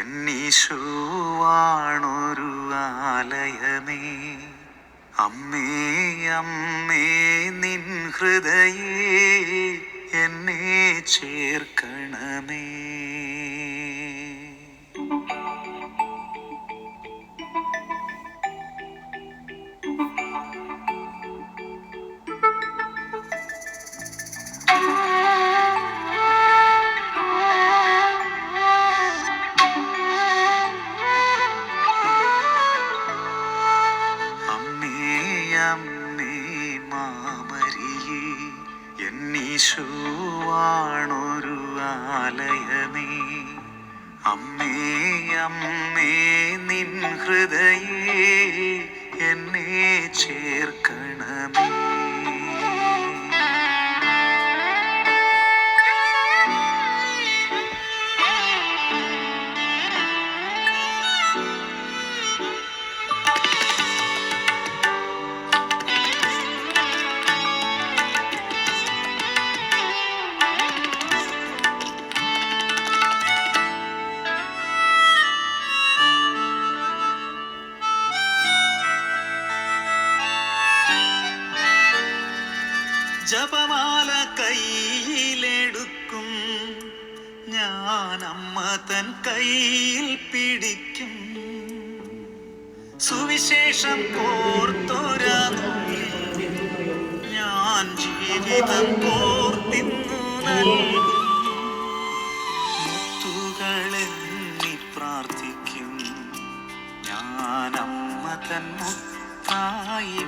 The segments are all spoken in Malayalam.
എന്നീശോവാണൊരു ആലയമേ. അമ്മേ അമ്മേ നിൻ ഹൃദയേ എന്നെ ചേർക്കണമേ. അമ്മേ ആലയമേ. അമ്മേ അമ്മേ നിൻ ഹൃദയേ എന്നെ ചേർക്കണമേ. ജപമാല കയ്യിലെടുക്കും. ഞാൻ അമ്മ തൻ കയ്യിൽ പിടിക്കും. സുവിശേഷം കോർത്തോരാ ഞാൻ ജീവിതം കോർത്തിന്നു നൽകും മുത്തുകളെന്നി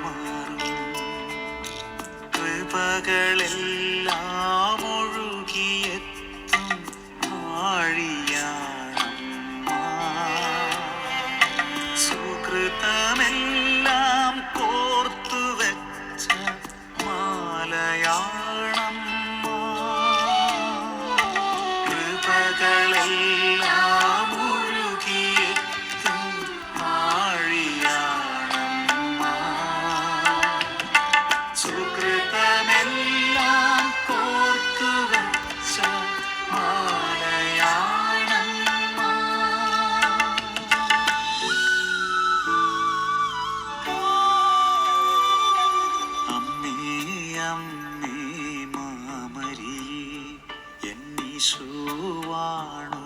മാറും. കൃപകളെല്ലാം ഒഴുകിയെത്തും ആഴിയാണമ്മ. സുകൃതമെല്ലാം കോർത്തു വെച്ച മാലയാണമ്മ. കൃപകളെല്ലാം എന്നീശോവാണൊരു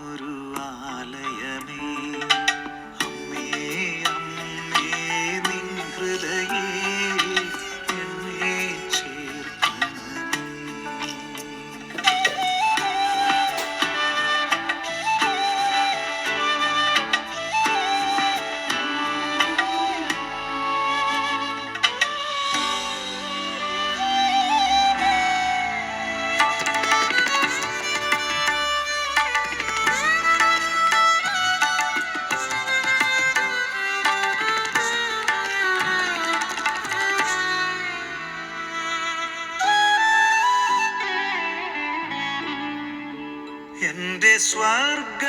എന്റെ സ്വർഗജാലകം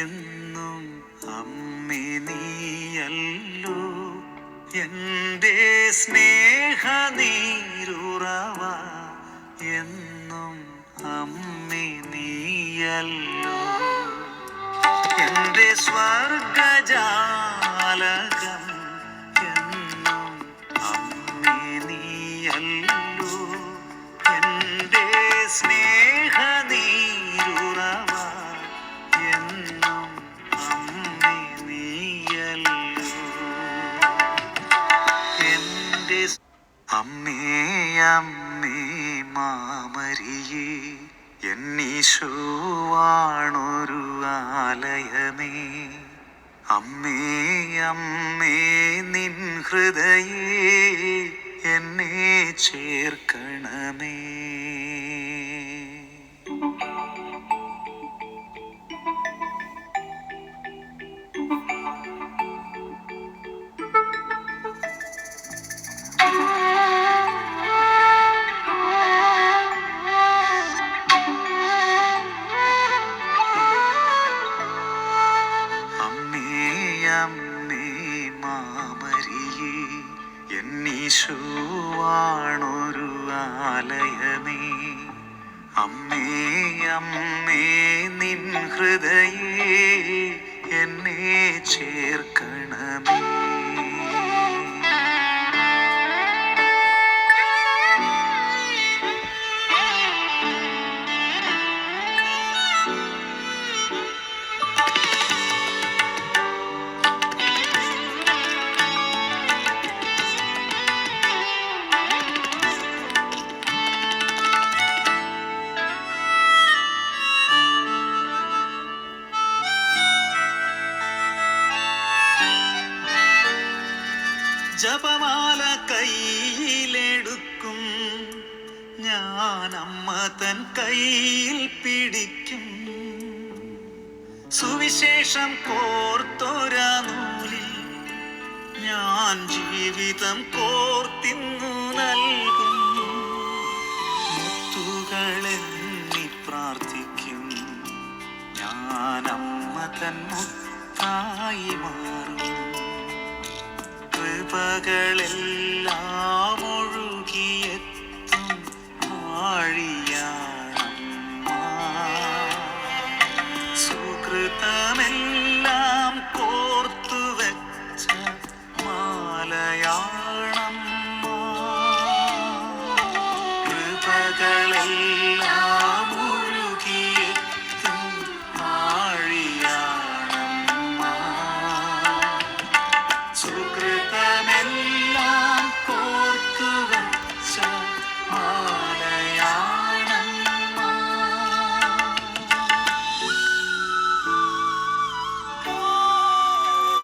എന്നും അമ്മേ നീയല്ലോ. എന്റെ സ്നേഹ നീരുറവ എന്നും അമ്മേ നീയല്ലോ. എന്റെ സ്വർഗജാലകം അമ്മേ അമ്മേ മാമരിയേ എന്നീശോവാണൊരു ആലയമേ. അമ്മേ അമ്മേ നിൻ ഹൃദയേ എന്നെ ചേർക്കണമേ. നിൻ ഹൃദയേ എന്നെ ചേർക്കണമേ. ജപമാല കയ്യിലെടുക്കും. ഞാൻ അമ്മ തൻ കയ്യിൽ പിടിക്കും. സുവിശേഷം കോർത്തൊരാ നൂലിൽ ഞാൻ ജീവിതം കോർത്തിന്നു നൽകും. മുത്തുകളെന്നി പ്രാർത്ഥിക്കും. ഞാൻ അമ്മ തൻ മുത്തായി മാറും. കൃപകളെല്ലാം